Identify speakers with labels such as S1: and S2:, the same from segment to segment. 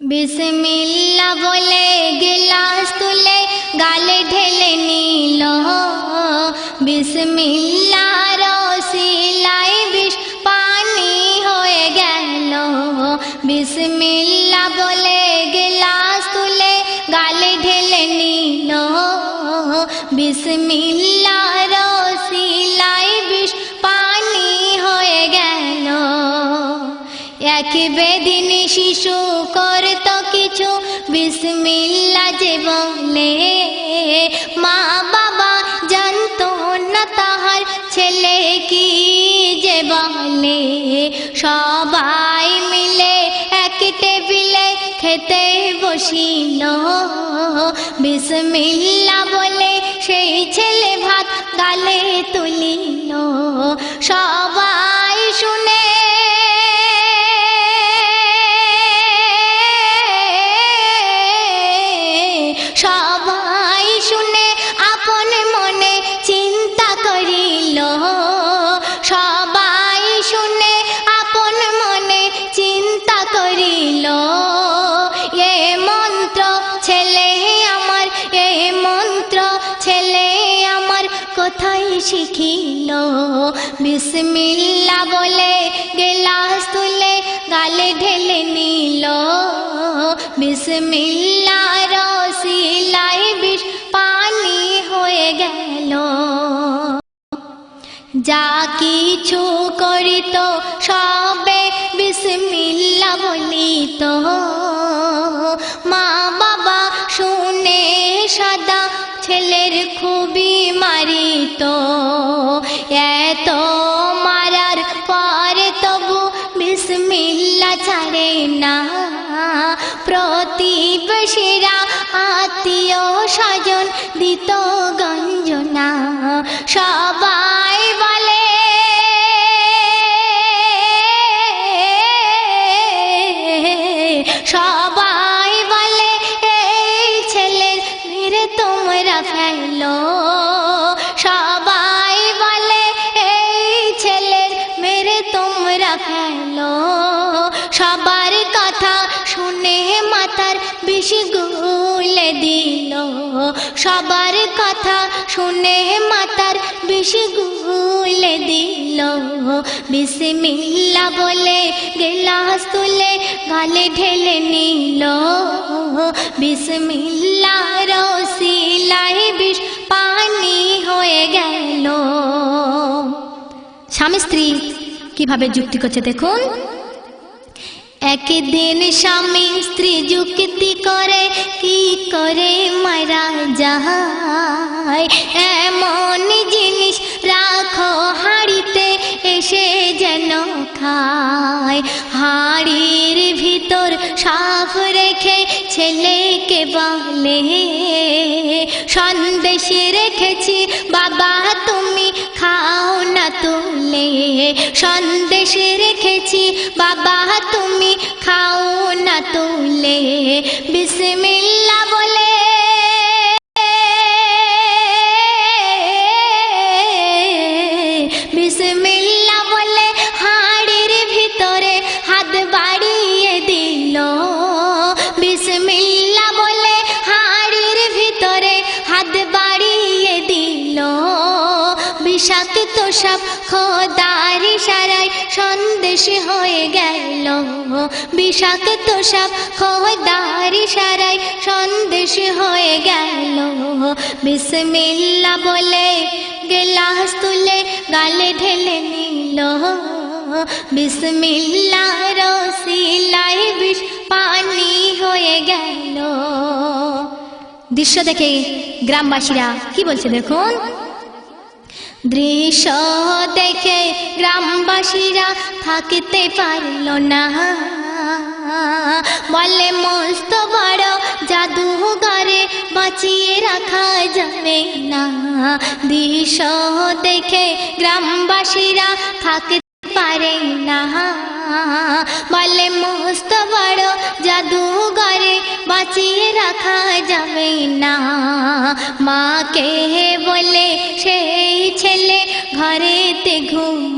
S1: বিসমিল্লা বলে গিলাস তুলে গালে ঢেলে নিল। বিসমিল্লা রসিলাই বিষ পানি হয়ে গেল। বিসমিল্লা বলে গিলাস তুলে গালে ঢেলে নিল। বিসমিল্লা রসিলাই বিষ পানি হয়ে গেল। এক বেদিন শিশু করত কিছু। বিসমিল্লা যে বলে, মা বাবা জানতো না তাহার ছেলে কি যে বলে। সবাই মিলে এক টেবিলে খেতে বসিল। বিসমিল্লা বলে সেই ছেলে ভাত গালে তুলিল। সবাই কোথায় শিখিল বিসমিল্লা বলে গেলাস তুলে গালে ঢেলে নিল। বিসমিল্লা রসিলাই বিষ পানি হয়ে গেল। যা কিছু করিত সবে বিসমিল্লা বলিত। মা বাবা শুনে সাদা ছেলের খুবই স্বজন দিত গঞ্জনা। সবাই বলে সবাই বলে, এই ছেলের মেরে তোমরা ফেলো। সবাই বলে, এই ছেলের মেরে তোমরা ফেলো। সবার কথা শুনে মাথার বিষ গুলে দিল। সবার কথা শুনে মাথার বিষ গুলে দিল। বিসমিল্লা বলে গেলাস তুলে গালে ঢেলে নিল। বিসমিল্লা রসিলাই বিষ পানি হয়ে গেল। স্বামী স্ত্রী, কীভাবে যুক্তি করছে দেখুন? একদিন স্বামী স্ত্রী যুক্তি করে, কি করে মারা যায়? এমন জিনিস রাখো হাড়িতে, এসে যেন খায়। হাড়ির ভিতর সাফ রেখে ছেলেকে বলে, সন্দেশে রেখেছি, বাবা তুমি খাও না তুলে সন্দেশ রেখেছি বাবা তুমি খাও না তুলে। বিসমিল্লা বলে সব খোদার সারাই সন্দেশ হয়ে গেল। বিষাক্ত সব খোদার সারাই সন্দেশ হয়ে গেল। বিসমিল্লা বলে গেলাস তুলে গালে ঢেলে নিল। বিসমিল্লা রসিলাই বিষ পানি হয়ে গেল। দৃশ্য দেখে গ্রামবাসীরা কি বলছে দেখুন? দৃশ্য দেখে গ্রামবাসীরা থাকতে পারল না। বলে, মস্ত বড় জাদুঘরে বাঁচিয়ে রাখা যাবে না। দৃশ্য দেখে গ্রামবাসীরা থাকতে পারে না। বলে, মস্ত বড় জাদুঘরে বাঁচিয়ে রাখা যাবে না। মাকে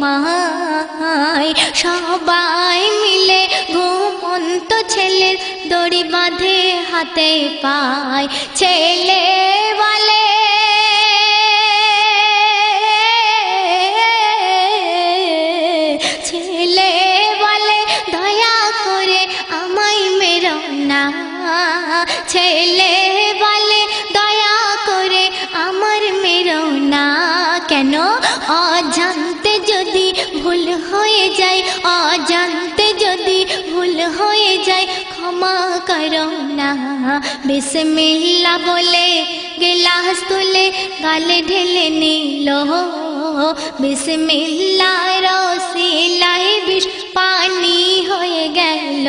S1: ঘুমায় সবাই মিলে ঘুমন্ত ছেলের দড়ি বাঁধে হাতে পায়। ছেলে বিসমিল্লা বলে গেলাস তুলে গালে ঢেলে নিল। বিসমিল্লা রসিলাই বিষ পানি হয়ে গেল।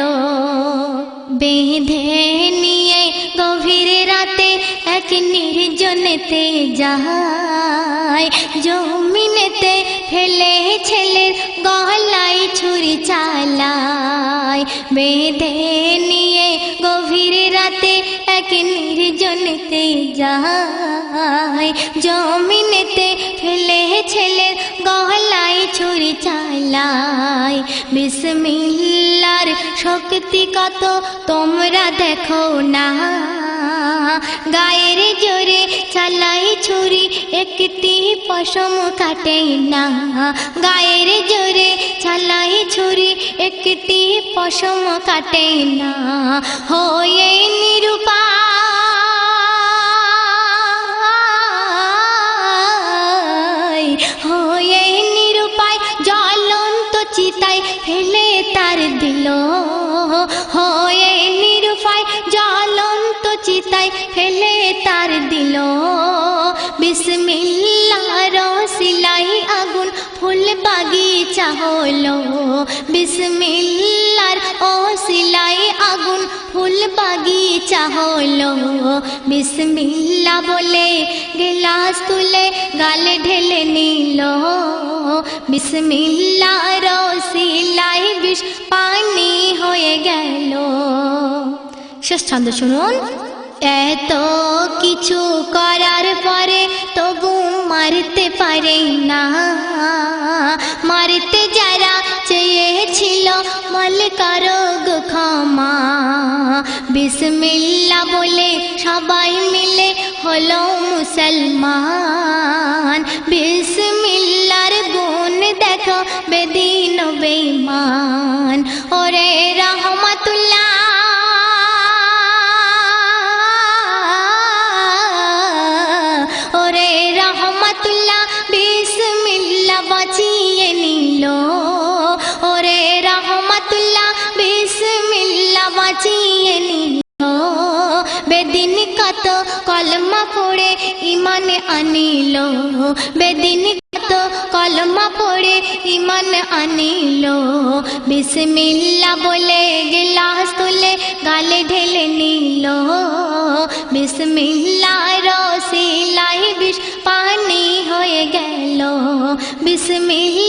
S1: বেঁধে নিয়ে গভীর রাতে এক নির্জনেতে যায় জমিনেতে ফেলে ছেলের গলায় ছুরি চালায়। বেঁধে এক নির্জনেতে যায়, জমিনেতে ফেলে ছেলে গলায় ছুরি চালাই বিসমিল্লার শক্তি কত তোমরা দেখো না গায়ের জোরে চালাই ছুরি, একটি পশম কাটে না। গায়ের জোরে চালাই ছুরি, একটি পশম কাটে না। হয়ে নিরূপায় হয়ে নিরূপায় জ্বলন্ত চিতায় ফেলে তার দিল। হয়ে চিতায় ফেলে তার দিল। বিসমিল্লার সিলাই আগুন ফুল বাগিচা হলো। বিসমিল্লার ও সিলাই আগুন ফুল বাগিচা হলো। বিসমিল্লা বলে গেলাস তুলে গালে ঢেলে নিল। বিসমিল্লা রসিলাই বিষ পানি হয়ে গেল। শেষ ছন্দ শুনুন। এত কিছু করার পরে তবু মারতে পারে না। মারতে যারা চেয়েছিল মল করো গো ক্ষমা। বিসমিল্লা বলে সবাই মিলে হলো মুসলমান। বিসমিল্লার গুণ দেখো বেদিন বেমান কত, কলমা পড়ে ইমান আনিল। বেদিন কত, কলমা পড়ে ইমান আনিল। বিসমিল্লা বলে গেলাস তুলে গালে ঢেলে নিল। বিসমিল্লা রসিলাই বিষ পানি হয়ে গেল। বিসমিল্লা